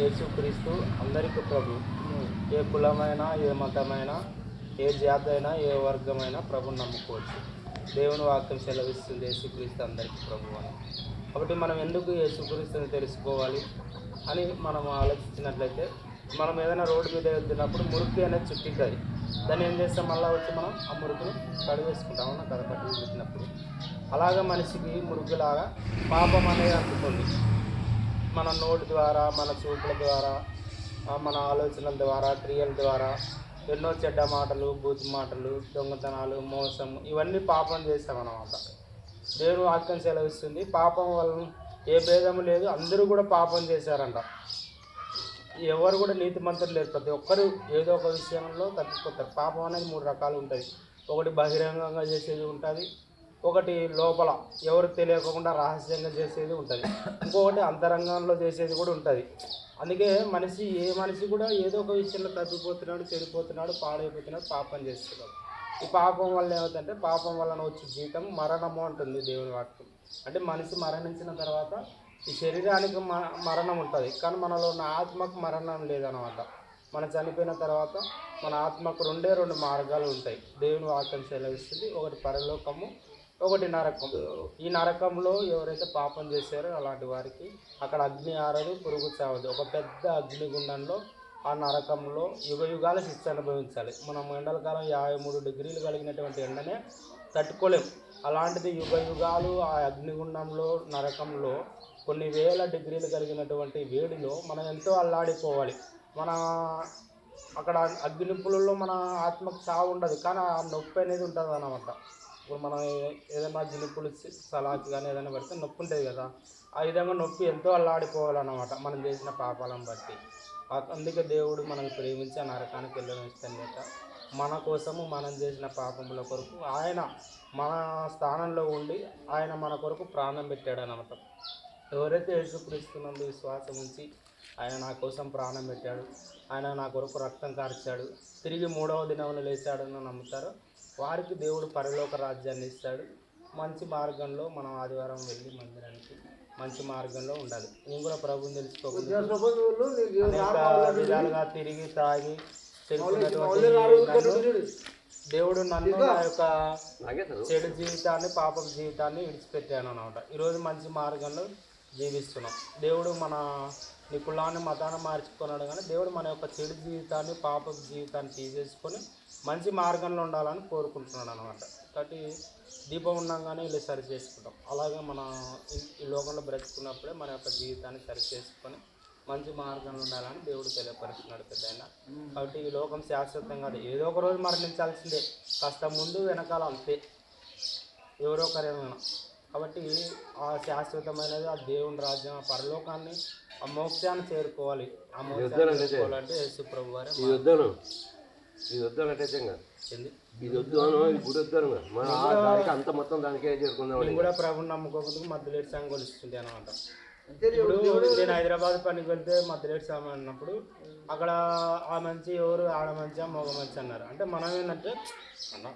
యేసుక్రీస్తు అందరికీ ప్రభు. ఏ కులమైనా ఏ మతమైనా ఏ జాతి అయినా ఏ వర్గమైనా ప్రభుని నమ్ముకోవచ్చు. దేవుని వాక్యం సెలవిస్తుంది యేసుక్రీస్తు అందరికీ ప్రభు అని. కాబట్టి మనం ఎందుకు యేసుక్రీస్తుని తెలుసుకోవాలి అని మనం ఆలోచించినట్లయితే మనం ఏదైనా రోడ్డు మీద వెళ్తున్నప్పుడు మురికి అనేది చుట్టింటుంది. దాన్ని ఏం చేస్తాం? మళ్ళీ వచ్చి మనం ఆ మురుకును కడిగేసుకుంటాం అవునా కదా బట్టలు అలాగ మనిషికి మురుగులాగా పాపం అనేది అంటుకుంది మన నోటి ద్వారా మన చూపుల ద్వారా మన ఆలోచనల ద్వారా క్రియల ద్వారా ఎన్నో చెడ్డ మాటలు బూతి మాటలు దొంగతనాలు మోసం ఇవన్నీ పాపం చేస్తామన్నమాట దేవుడు వాక్యం సెలవిస్తుంది. పాపం వల్ల ఏ భేదము లేదు. అందరూ కూడా పాపం చేశారంట. ఎవరు కూడా నీతిమంతులు లేరు. ప్రతి ఒక్కరు ఏదో ఒక విషయంలో తప్పిపోతారు. పాపం అనేది మూడు రకాలు ఉంటుంది ఒకటి బహిరంగంగా చేసేది ఉంటుంది. ఒకటి లోపల ఎవరు తెలియకుండా రహస్యంగా చేసేది ఉంటుంది. ఇంకొకటి అంతరంగంలో చేసేది కూడా ఉంటుంది. అందుకే మనిషి ఏ మనిషి కూడా ఏదో ఒక విషయంలో తప్పిపోతున్నాడు చెడిపోతున్నాడు పాడైపోతున్నాడు పాపం చేస్తున్నాడు. ఈ పాపం వల్ల ఏమవుతుందంటే పాపం వలన వచ్చే జీతం మరణము అంటుంది దేవుని వాక్యం. అంటే మనిషి మరణించిన తర్వాత ఈ శరీరానికి మరణం ఉంటుంది. కానీ మనలో ఉన్న ఆత్మకు మరణం లేదనమాట మనం చనిపోయిన తర్వాత మన ఆత్మకు రెండే రెండు మార్గాలు ఉంటాయి. దేవుని వాక్యం సెలవిస్తుంది. ఒకటి పరలోకము ఒకటి నరకం. ఈ నరకంలో ఎవరైతే పాపం చేశారో అలాంటి వారికి అక్కడ అగ్ని ఆరదు పురుగు చావదు. ఒక పెద్ద అగ్నిగుండంలో ఆ నరకంలో యుగ యుగాల శిక్ష అనుభవించాలి. మనం ఎండలకాలం యాభై మూడు డిగ్రీలు కలిగినటువంటి ఎండనే తట్టుకోలేం. అలాంటిది యుగ యుగాలు ఆ అగ్నిగుండంలో నరకంలో కొన్ని వేల డిగ్రీలు కలిగినటువంటి వేడిలో మనం ఎంతో అల్లాడిపోవాలి. మన అక్కడ అగ్నిపులలో మన ఆత్మకు చావు ఉండదు. కానీ ఆ నొప్పి అనేది ఉంటుంది అన్నమాట ఇప్పుడు మనం ఏదైనా జిలుపులు సలాకి కానీ ఏదైనా పెడితే నొప్పి ఉంటుంది కదా ఆ విధంగా నొప్పి ఎంతో అల్లాడిపోవాలన్నమాట మనం చేసిన పాపాలను బట్టి. అందుకే దేవుడు మనల్ని ప్రేమించి ఆ నరకానికి వెళ్ళడం మన కోసము మనం చేసిన పాపముల కొరకు ఆయన మన స్థానంలో ఉండి ఆయన మన కొరకు ప్రాణం పెట్టాడు అనమాట ఎవరైతే యేసుక్రీస్తున్నందు విశ్వాసం ఉంచి ఆయన నా కోసం ప్రాణం పెట్టాడు ఆయన నా కొరకు రక్తం కార్చాడు తిరిగి మూడవ దినమున లేచాడని నమ్ముతారో వారికి దేవుడు పరలోక రాజ్యాన్ని ఇస్తాడు. మంచి మార్గంలో మనం ఆదివారం వెళ్ళి మందిరానికి మంచి మార్గంలో ఉండాలి. నేను కూడా ప్రభుని తెలుసుకోకుండా విధాలుగా తిరిగి తాగి దేవుడు నన్ను నా యొక్క చెడు జీవితాన్ని పాపం జీవితాన్ని విడిచిపెట్టాను అనమాట ఈరోజు మంచి మార్గంలో జీవిస్తున్నాం. దేవుడు మన నీ కులాన్ని మతాన్ని మార్చుకున్నాడు కానీ దేవుడు మన యొక్క చెడు జీవితాన్ని పాప జీవితాన్ని తీసేసుకొని మంచి మార్గంలో ఉండాలని కోరుకుంటున్నాడు అనమాట కాబట్టి దీపం ఉండగానే ఇలా సరి చేసుకుంటాం. అలాగే మన ఈ- లోకంలో బ్రతుకున్నప్పుడే మన యొక్క జీవితాన్ని సరి చేసుకొని మంచి మార్గంలో ఉండాలని దేవుడు తెలియపరుస్తున్నాడు పెద్ద కాబట్టి ఈ లోకం శాశ్వతం కాదు ఏదో ఒక రోజు మరణించాల్సిందే. కాస్త ముందు వెనకాల అంతే. ఎవరో ఒకరేమైనా కాబట్టి ఆ శాశ్వతమైనది ఆ దేవుని రాజ్యం ఆ పరలోకాన్ని ఆ మోక్షాన్ని చేరుకోవాలి. ఆ మోక్షాన్ని చేరుకోవాలంటే యేసు ప్రభు వారే ఇది అంటే గుడి మన ఆ దానికి అంత మొత్తం దానికే చేరుకుందాం నేను కూడా ప్రభుని నమ్ముకోకుండా మధ్యలేటి సంఘాలు ఇస్తుంది అనమాట ఇప్పుడు నేను హైదరాబాద్ పనికి వెళ్తే మధ్యలేటి స్వామి అన్నప్పుడు అక్కడ ఆ మంచి ఎవరు ఆడ మంచి మగ మంచి అన్నారు. అంటే మనం ఏంటంటే మన-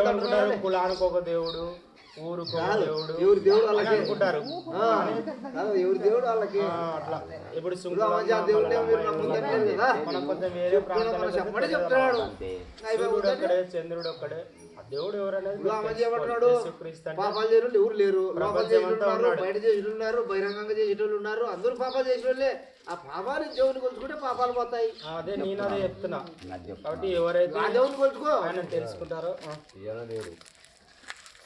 ఏమనుకుంటారు? కులానికి ఒక దేవుడు ఎవరి దేవుడు వాళ్ళకి అనుకుంటారు. ఆ, కాదు, ఎవరి దేవుడు వాళ్ళకి అట్లా. ఇప్పుడు మనం కొంచెం వేరే చెప్తున్నాడు. సూర్యుడు ఒక్కడే చంద్రుడు ఒక్కడే. ఆ దేవుడు ఎవరనేది పాపాలు ఎవరు లేరు. లోపల ప్రపంచం చేసిన అంతా ఉన్నారు ఉన్నాడు. బయట చేసిన ఉన్నారు బహిరంగంగా చేసిన వాళ్ళు ఉన్నారు. అందరూ పాపాలు చేసిన వాళ్ళే ఆ పాపాలు దేవుని కొలుచుకుంటే పాపాలు పోతాయి. అదే నేను అదే చెప్తున్నా. కాబట్టి ఎవరైతే ఆ దేవుని కొలుచుకో. ఆయన తెలుసుకుంటారో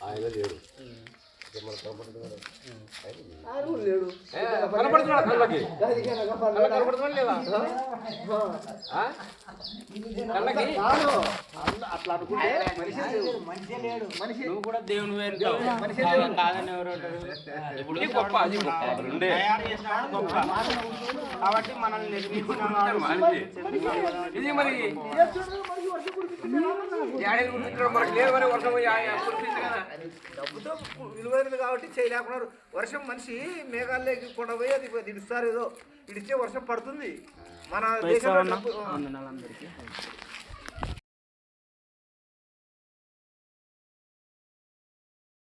ఆయన లేడు. లేడు. కనపడుతున్నాడు కళ్ళకి? లేదా? కళ్ళకి? అట్లా- అనుకుంటే మనిషి లేడు. నువ్వు కూడా దేవుని వేరుతావు కాదని ఎవరు అంటారు? ఇప్పుడు ఇది గొప్ప అది గొప్ప. రెండే. తయారు చేసినవాడు గొప్ప. కాబట్టి మనల్ని. ఇది మరి ఏడాది గుర్తించడం మనకు లేదు మరి వర్షం డబ్బుతో విలువైనది కాబట్టి చేయలేకున్నారు వర్షం మనిషి మేఘాల్లోకి కొండ పోయి అది ఇడుస్తారు ఏదో. ఇడిచే వర్షం పడుతుంది. మన దేశంలో